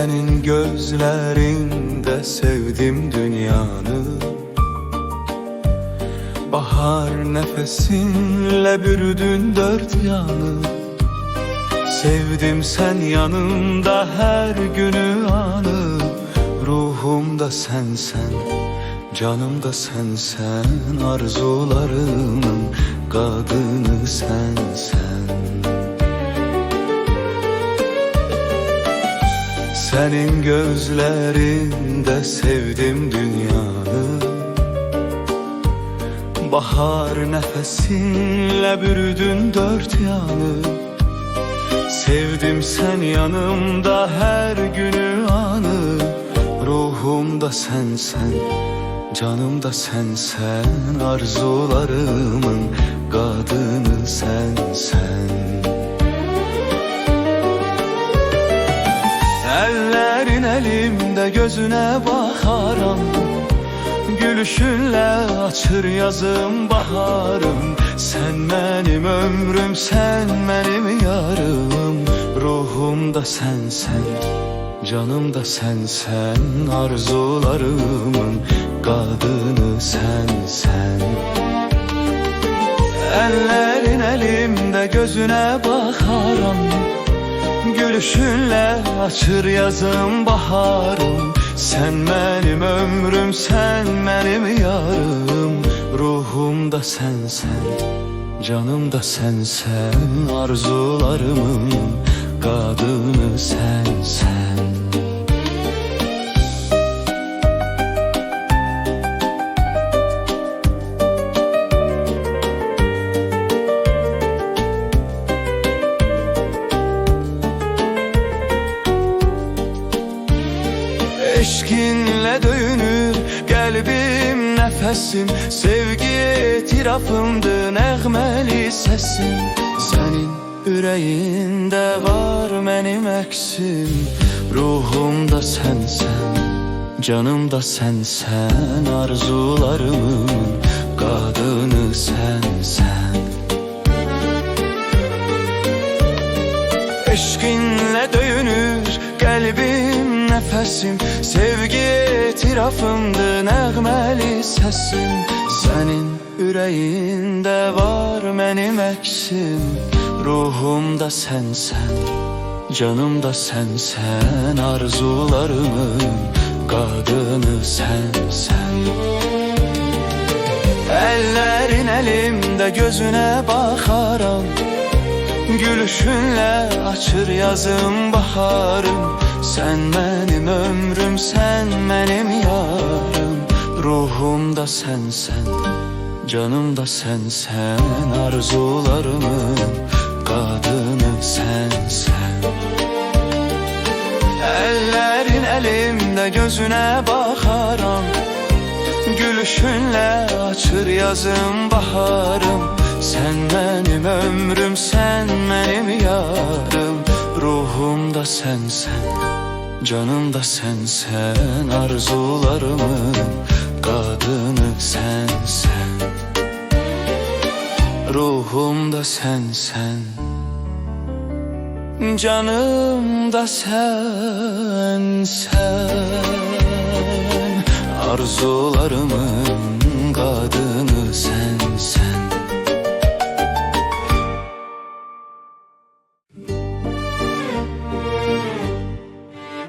Senin gözlerinde sevdim dünyanı. Bahar nefesinle bürüdün dört yanı. Sevdim sen yanımda her günü anı. Ruhumda sen sen Canımda sen sen Arzularımın kadını sen Senin gözlerinde sevdim dünyanı. Bahar nefesinle bürüdün dört yanı. Sevdim sen yanımda her günü anı. Ruhumda sen sen Canımda sen sen Arzularımın elimde gözüne bakaram Gülüşünle açır yazım baharım. Sen benim ömrüm, sen benim yarım. Ruhumda sen sen, canımda sen sen Arzularımın kadını sen sen Ellerin elimde gözüne bakaram Gülüşünle açır yazım baharım. Sen benim ömrüm, sen benim yarım. Ruhumda sen sen, canımda sen sen Arzularımın Eşkinle döyünür kalbim nefesim Sevgi itirafımdı nəğməli sesim Senin yüreğinde var benim eksim Ruhumda sen Canımda sen Arzularımın kadını sen nefesim Sevgi itirafımdı nəğməli sesim. Senin yüreğinde var benim eksim. Ruhumda sen Canımda sen Arzularımın kadını sen sen Ellerin elimde gözüne bakaram Gülüşünle açır yazım baharım. Sen benim ömrüm, sen benim yarım. Ruhumda sen sen, canımda sen sen Arzularımın kadını sen sen Ellerin elimde gözüne bakaram Gülüşünle açır yazım baharım Sen benim ömrüm, sen benim yarım. Ruhumda sen sen, canımda sen sen Arzularımın kadını sen sen Ruhumda sen sen Canımda sen sen Arzularımın